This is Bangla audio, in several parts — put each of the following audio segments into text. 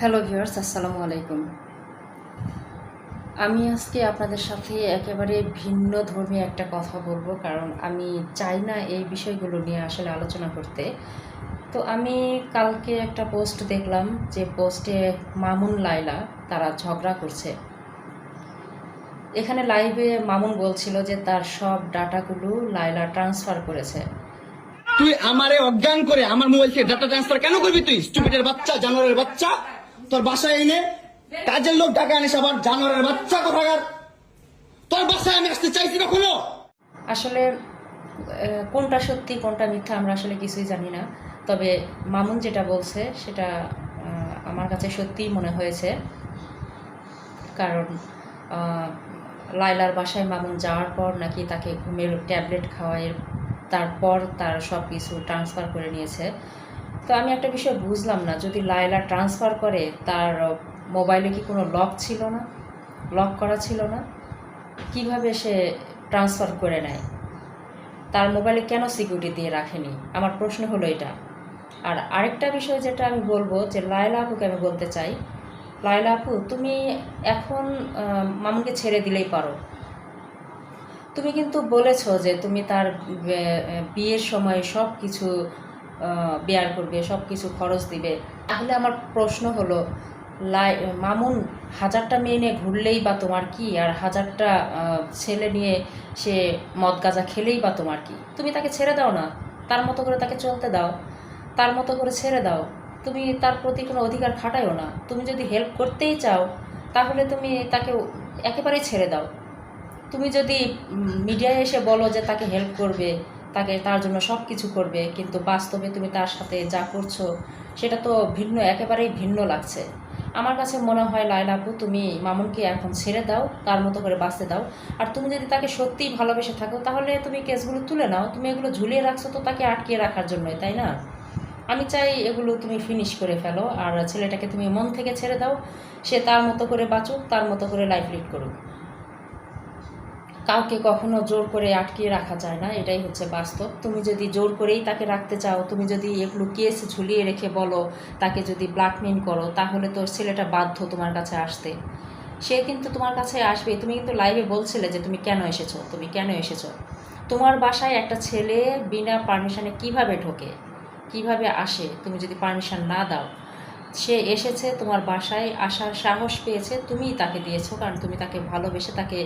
হ্যালো ভিউয়ার্স আসসালামু আলাইকুম। আমি আজকে আপনাদের সাথে একেবারে ভিন্ন ধর্মী একটা কথা বলব, কারণ আমি চাই না এই বিষয়গুলো নিয়ে আসলে আলোচনা করতে। তো আমি কালকে একটা পোস্ট দেখলাম যে পোস্টে মামুন লাইলা তারা ঝগড়া করছে। এখানে লাইভে মামুন বলছিল যে তার সব ডাটাগুলো লাইলা ট্রান্সফার করেছে। তুই আমারে অজ্ঞান করে আমার মোবাইল থেকে ডাটা ট্রান্সফার কেন করবি তুই? স্টুপিডের বাচ্চা, জানোয়ারের বাচ্চা। তোর বাসায় এনে কাজের লোক টাকা আনিস আবার জানোয়ারের বাচ্চা কোথাকার? তোর বাসায় আমি আসতে চাইছি কখনো? আসলে কোনটা সত্যি, কোনটা মিথ্যা আমরা আসলে কিছুই জানি না। তবে মামুন যেটা বলছে, সেটা আমার কাছে সত্যিই মনে হয়েছে। কারণ লাইলার বাসায় মামুন যাওয়ার পর নাকি তাকে ঘুমের ট্যাবলেট খাওয়ায়, তারপর তার সব কিছু ট্রান্সফার করে নিয়েছে। তো আমি একটা বিষয় বুঝলাম না, যদি লাইলা ট্রান্সফার করে, তার মোবাইলে কি কোনো লক ছিল না? লক করা ছিল না? কীভাবে সে ট্রান্সফার করে নেয়? তার মোবাইলে কেন সিকিউরিটি দিয়ে রাখেনি? আমার প্রশ্ন হলো এটা। আর আরেকটা বিষয় যেটা আমি বলব, যে লায়লা আপুকে আমি বলতে চাই, লায়লা আপু, তুমি এখন মামুনকে ছেড়ে দিলেই পারো। তুমি কিন্তু বলেছ যে তুমি তার বিয়ের সময় সব কিছু বেয়ার করবে সব কিছু খরচ দিবে। তাহলে আমার প্রশ্ন হলো, লাই, মামুন, হাজারটা মেয়ে নিয়ে ঘুরলেই বা তোমার কি? আর হাজারটা ছেলে নিয়ে সে মদ গাঁজা খেলেই বা তোমার কি? তুমি তাকে ছেড়ে দাও না। তার মতো করে তাকে চলতে দাও। তার মতো করে ছেড়ে দাও। তুমি তার প্রতি কোনো অধিকার খাটাইও না। তুমি যদি হেল্প করতেই চাও, তাহলে তুমি তাকে একেবারেই ছেড়ে দাও। তুমি যদি মিডিয়ায় এসে বলো যে তাকে হেল্প করবে তাকে তার জন্য সব কিছু করবে, কিন্তু বাস্তবে তুমি তার সাথে যা করছ, সেটা তো ভিন্ন, একেবারেই ভিন্ন লাগছে। আমার কাছে মনে হয় লাইলা আপু, তুমি মামুনকে এখন ছেড়ে দাও, তার মতো করে বাঁচতে দাও। আর তুমি যদি তাকে সত্যিই ভালোবেসে থাকো, তাহলে তুমি কেসগুলো তুলে নাও। তুমি এগুলো ঝুলিয়ে রাখছো তো তাকে আটকিয়ে রাখার জন্যই, তাই না? আমি চাই এগুলো তুমি ফিনিশ করে ফেলো, আর ছেলেটাকে তুমি মন থেকে ছেড়ে দাও। সে তার মতো করে বাঁচুক, তার মতো করে লাইফ লিড করুক। কাউকে কখনো জোর করে আটকিয়ে রাখা যায় না, এটাই হচ্ছে বাস্তব। তুমি যদি জোর করেই তাকে রাখতে চাও, তুমি যদি এগুলো কেস ঝুলিয়ে রেখে বলো, তাকে যদি ব্ল্যাকমেল করো, তাহলে তোর ছেলেটা বাধ্য তোমার কাছে আসতে। সে কিন্তু তোমার কাছে আসবে। তুমি কিন্তু লাইভে বলছিলে যে তুমি কেন এসেছ, তুমি কেন এসেছ? তোমার বাসায় একটা ছেলে বিনা পারমিশনে কীভাবে ঢোকে? কীভাবে আসে? তুমি যদি পারমিশন না দাও সে এসেছে, তোমার বাসায় আসার সাহস পেয়েছে, তুমিই তাকে দিয়েছ, কারণ তুমি তাকে ভালোবেসে তাকে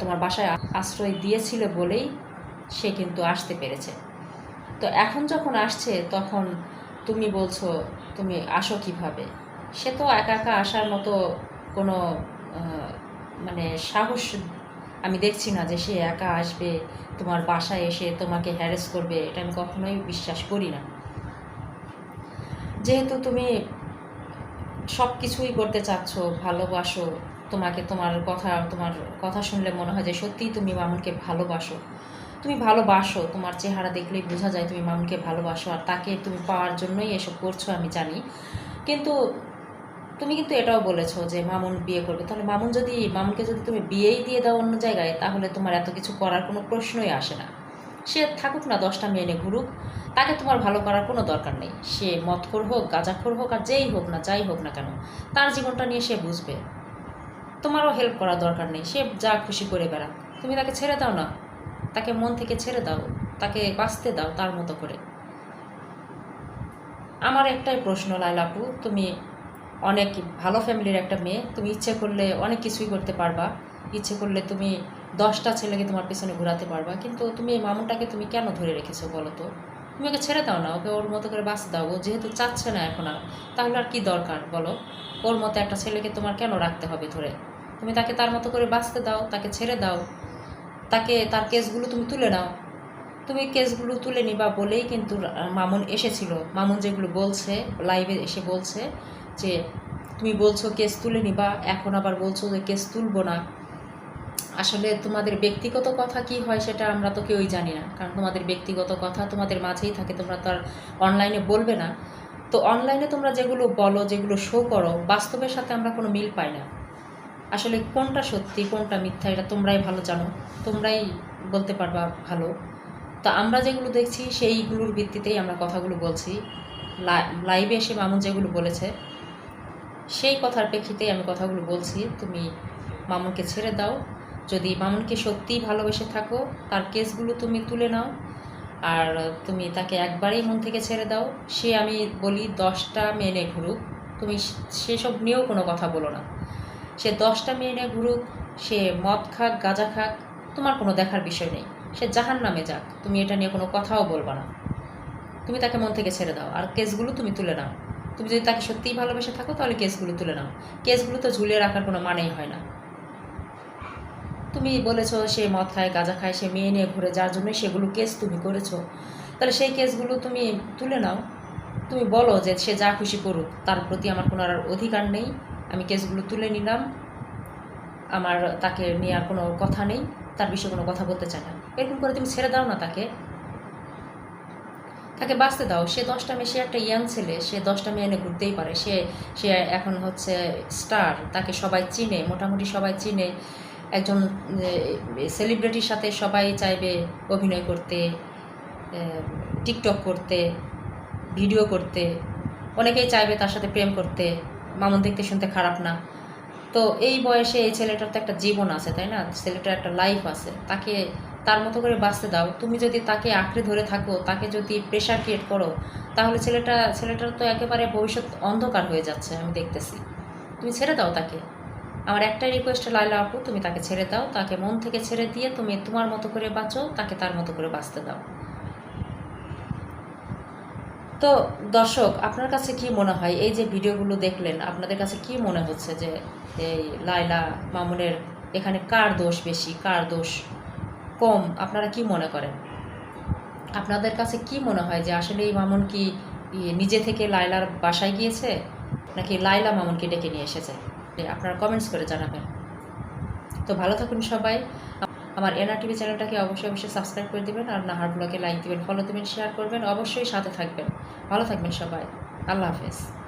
তোমার বাসায় আশ্রয় দিয়েছিলে বলেই সে কিন্তু আসতে পেরেছে। তো এখন যখন আসছে, তখন তুমি বলছো, তুমি আসো কীভাবে? সে তো একা একা আসার মতো কোনো মানে সাহস আমি দেখছি না যে সে একা আসবে, তোমার বাসায় এসে তোমাকে হ্যারেস করবে, এটা আমি কখনোই বিশ্বাস করি না। যেহেতু তুমি সব কিছুই করতে চাচ্ছ, ভালোবাসো। তোমাকে তোমার কথা তোমার কথা শুনলে মনে হয় যে সত্যিই তুমি মামুনকে ভালোবাসো। তুমি ভালোবাসো, তোমার চেহারা দেখলেই বোঝা যায় তুমি মামুনকে ভালোবাসো আর তাকে তুমি পাওয়ার জন্যই এসব করছ, আমি জানি। কিন্তু তুমি কিন্তু এটাও বলেছ যে মামুন বিয়ে করবে। তাহলে মামুন যদি, মামুনকে যদি তুমি বিয়েই দিয়ে দাও অন্য জায়গায়, তাহলে তোমার এত কিছু করার কোনো প্রশ্নই আসে না। সে থাকুক না, দশটা মেয়ে ঘুরুক, তাকে তোমার ভালো করার কোনো দরকার নেই। সে মদখোর হোক, গাঁজাখোর হোক, আর যেই হোক না, যাই হোক না কেন, তার জীবনটা নিয়ে সে বুঝবে। তোমারও হেল্প করার দরকার নেই, সে যা খুশি করে বেড়াক। তুমি তাকে ছেড়ে দাও না, তাকে মন থেকে ছেড়ে দাও, তাকে বাঁচতে দাও তার মতো করে। আমার একটাই প্রশ্ন, লাইলাপু, তুমি অনেক ভালো ফ্যামিলির একটা মেয়ে। তুমি ইচ্ছে করলে অনেক কিছুই করতে পারবা। ইচ্ছে করলে তুমি দশটা ছেলেকে তোমার পেছনে ঘোরাতে পারবা। কিন্তু তুমি এই মামুনটাকে তুমি কেন ধরে রেখেছো বলো তো? তুমি ওকে ছেড়ে দাও না, ওকে ওর মতো করে বাঁচতে দাও। ও যেহেতু চাচ্ছে না এখন আর, তাহলে আর কি দরকার বলো? ওর মতো একটা ছেলেকে তোমার কেন রাখতে হবে ধরে? তুমি তাকে তার মতো করে বাঁচতে দাও, তাকে ছেড়ে দাও। তাকে, তার কেসগুলো তুমি তুলে নাও। তুমি কেসগুলো তুলে নিবা বলেই কিন্তু মামুন এসেছিল। মামুন যেগুলো বলছে লাইভে এসে বলছে যে তুমি বলছো কেস তুলে নিবা, এখন আবার বলছো যে কেস তুলবো না। আসলে তোমাদের ব্যক্তিগত কথা কি হয় সেটা আমরা তো কেউই জানি না, কারণ তোমাদের ব্যক্তিগত কথা তোমাদের মাঝেই থাকে, তোমরা তো আর অনলাইনে বলবে না। তো অনলাইনে তোমরা যেগুলো বলো, যেগুলো শো করো, বাস্তবের সাথে আমরা কোনো মিল পাই না। আসলে কোনটা সত্যি, কোনটা মিথ্যা, এটা তোমরাই ভালো জানো, তোমরাই বলতে পারবা ভালো। তো আমরা যেগুলো দেখছি, সেইগুলোর ভিত্তিতেই আমরা কথাগুলো বলছি। লাইভে এসে মামুন যেগুলো বলেছে সেই কথার প্রেক্ষিতে আমি কথাগুলো বলছি, তুমি মামুনকে ছেড়ে দাও। যদি মামুনকে সত্যিই ভালোবেসে থাকো, তার কেসগুলো তুমি তুলে নাও। আর তুমি তাকে একবারেই মন থেকে ছেড়ে দাও। সে আমি বলি দশটা মেয়ে নিয়ে ঘুরুক। তুমি সেসব নিয়েও কোনো কথা বলো না। সে দশটা মেয়ে নিয়ে ঘুরুক, সে মদ খাক, গাঁজা খাক, তোমার কোনো দেখার বিষয় নেই। সে জাহান নামে যাক, তুমি এটা নিয়ে কোনো কথাও বলবা না। তুমি তাকে মন থেকে ছেড়ে দাও। আর কেসগুলো তুমি তুলে নাও। তুমি যদি তাকে সত্যিই ভালোবেসে থাকো, তাহলে কেসগুলো তুলে নাও। কেসগুলো তো ঝুলিয়ে রাখার কোনো মানেই হয় না। তুমি বলেছ, সে মদ খায়, গাঁজা খায়, সে মেয়ে নিয়ে ঘুরে, যার জন্য সেগুলো কেস তুমি করেছ। তাহলে সেই কেসগুলো তুমি তুলে নাও। তুমি বলো যে সে যা খুশি করুক, তার প্রতি আমার কোনো আর অধিকার নেই। আমি কেসগুলো তুলে নিলাম। আমার তাকে নিয়ে আর কোনো কথা নেই। তার বিষয়ে কোনো কথা বলতে চাই না। এরকম করে তুমি ছেড়ে দাও না তাকে। তাকে বাঁচতে দাও। সে দশটা মেয়ে, সে একটা ইয়াং ছেলে, সে দশটা মেয়ে এনে ঘুরতেই পারে। সে সে এখন হচ্ছে স্টার তাকে সবাই চিনে, মোটামুটি সবাই চিনে। একজন সেলিব্রিটির সাথে সবাই চাইবে অভিনয় করতে টিকটক করতে ভিডিও করতে। অনেকেই চাইবে তার সাথে প্রেম করতে। মামুন দেখতে শুনতে খারাপ না। তো এই বয়সে এই ছেলেটার তো একটা জীবন আছে, তাই না? ছেলেটার একটা লাইফ আছে। তাকে তার মতো করে বাঁচতে দাও। তুমি যদি তাকে আঁকড়ে ধরে থাকো, তাকে যদি প্রেশার ক্রিয়েট করো, তাহলে ছেলেটা, ছেলেটার তো একেবারে ভবিষ্যৎ অন্ধকার হয়ে যাচ্ছে, আমি দেখতেছি। তুমি ছেড়ে দাও তাকে। আমার একটাই রিকোয়েস্ট লাইলা আপু, তুমি তাকে ছেড়ে দাও। তাকে মন থেকে ছেড়ে দিয়ে তুমি তোমার মতো করে বাঁচো, তাকে তার মতো করে বাঁচতে দাও। তো দর্শক, আপনার কাছে কি মনে হয়? এই যে ভিডিওগুলো দেখলেন, আপনাদের কাছে কি মনে হচ্ছে যে এই লাইলা মামুনের এখানে কার দোষ বেশি, কার দোষ কম? আপনারা কি মনে করেন? আপনাদের কাছে কি মনে হয় যে আসলে এই মামুন কি নিজে থেকে লাইলার বাসায় গিয়েছে, নাকি লাইলা মামুনকে ডেকে নিয়ে এসেছে? আপনারা কমেন্টস করে জানাবেন। তো ভালো থাকুন সবাই। আমার এনআর টিভি চ্যানেলটাকে অবশ্যই অবশ্যই সাবস্ক্রাইব করে দেবেন আর নাহার ব্লগে লাইক দেবেন ফলো দেবেন শেয়ার করবেন, অবশ্যই সাথে থাকবেন। ভালো থাকবেন সবাই। আল্লাহ হাফেজ।